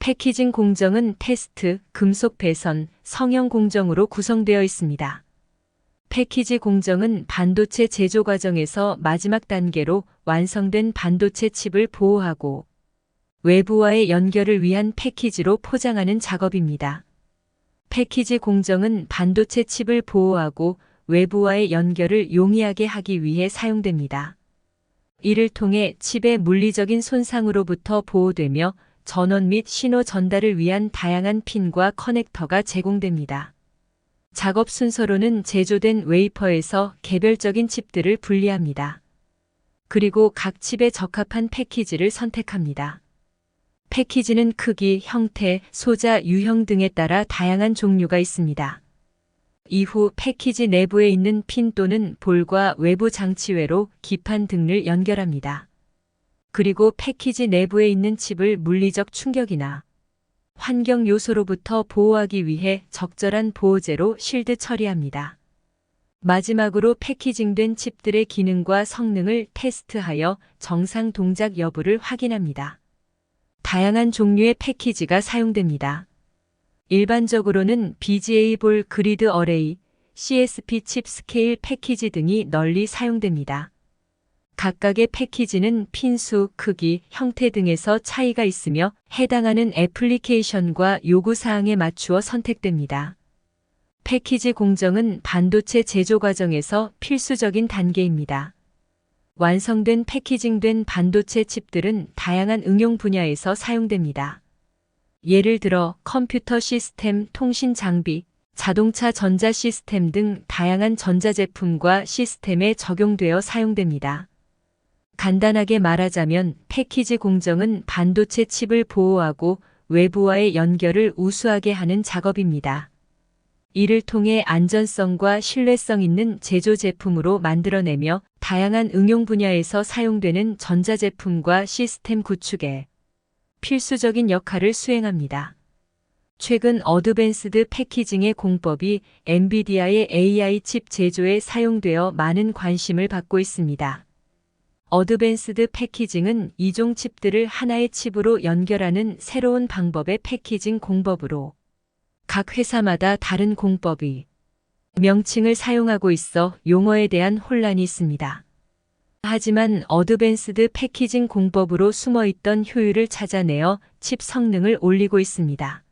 패키징 공정은 테스트, 금속 배선, 성형 공정으로 구성되어 있습니다. 패키지 공정은 반도체 제조 과정에서 마지막 단계로 완성된 반도체 칩을 보호하고 외부와의 연결을 위한 패키지로 포장하는 작업입니다. 패키지 공정은 반도체 칩을 보호하고 외부와의 연결을 용이하게 하기 위해 사용됩니다. 이를 통해 칩의 물리적인 손상으로부터 보호되며 전원 및 신호 전달을 위한 다양한 핀과 커넥터가 제공됩니다. 작업 순서로는 제조된 웨이퍼에서 개별적인 칩들을 분리합니다. 그리고 각 칩에 적합한 패키지를 선택합니다. 패키지는 크기, 형태, 소자, 유형 등에 따라 다양한 종류가 있습니다. 이후 패키지 내부에 있는 핀 또는 볼과 외부 장치외로 기판 등을 연결합니다. 그리고 패키지 내부에 있는 칩을 물리적 충격이나 환경 요소로부터 보호하기 위해 적절한 보호제로 실드 처리합니다. 마지막으로 패키징된 칩들의 기능과 성능을 테스트하여 정상 동작 여부를 확인합니다. 다양한 종류의 패키지가 사용됩니다. 일반적으로는 BGA 볼 그리드 어레이, CSP 칩 스케일 패키지 등이 널리 사용됩니다. 각각의 패키지는 핀수, 크기, 형태 등에서 차이가 있으며 해당하는 애플리케이션과 요구사항에 맞추어 선택됩니다. 패키지 공정은 반도체 제조 과정에서 필수적인 단계입니다. 완성된 패키징된 반도체 칩들은 다양한 응용 분야에서 사용됩니다. 예를 들어 컴퓨터 시스템, 통신 장비, 자동차 전자 시스템 등 다양한 전자제품과 시스템에 적용되어 사용됩니다. 간단하게 말하자면 패키지 공정은 반도체 칩을 보호하고 외부와의 연결을 우수하게 하는 작업입니다. 이를 통해 안전성과 신뢰성 있는 제조 제품으로 만들어내며 다양한 응용 분야에서 사용되는 전자제품과 시스템 구축에 필수적인 역할을 수행합니다. 최근 어드밴스드 패키징의 공법이 엔비디아의 AI 칩 제조에 사용되어 많은 관심을 받고 있습니다. 어드밴스드 패키징은 이종 칩들을 하나의 칩으로 연결하는 새로운 방법의 패키징 공법으로 각 회사마다 다른 공법이 명칭을 사용하고 있어 용어에 대한 혼란이 있습니다. 하지만 어드밴스드 패키징 공법으로 숨어 있던 효율을 찾아내어 칩 성능을 올리고 있습니다.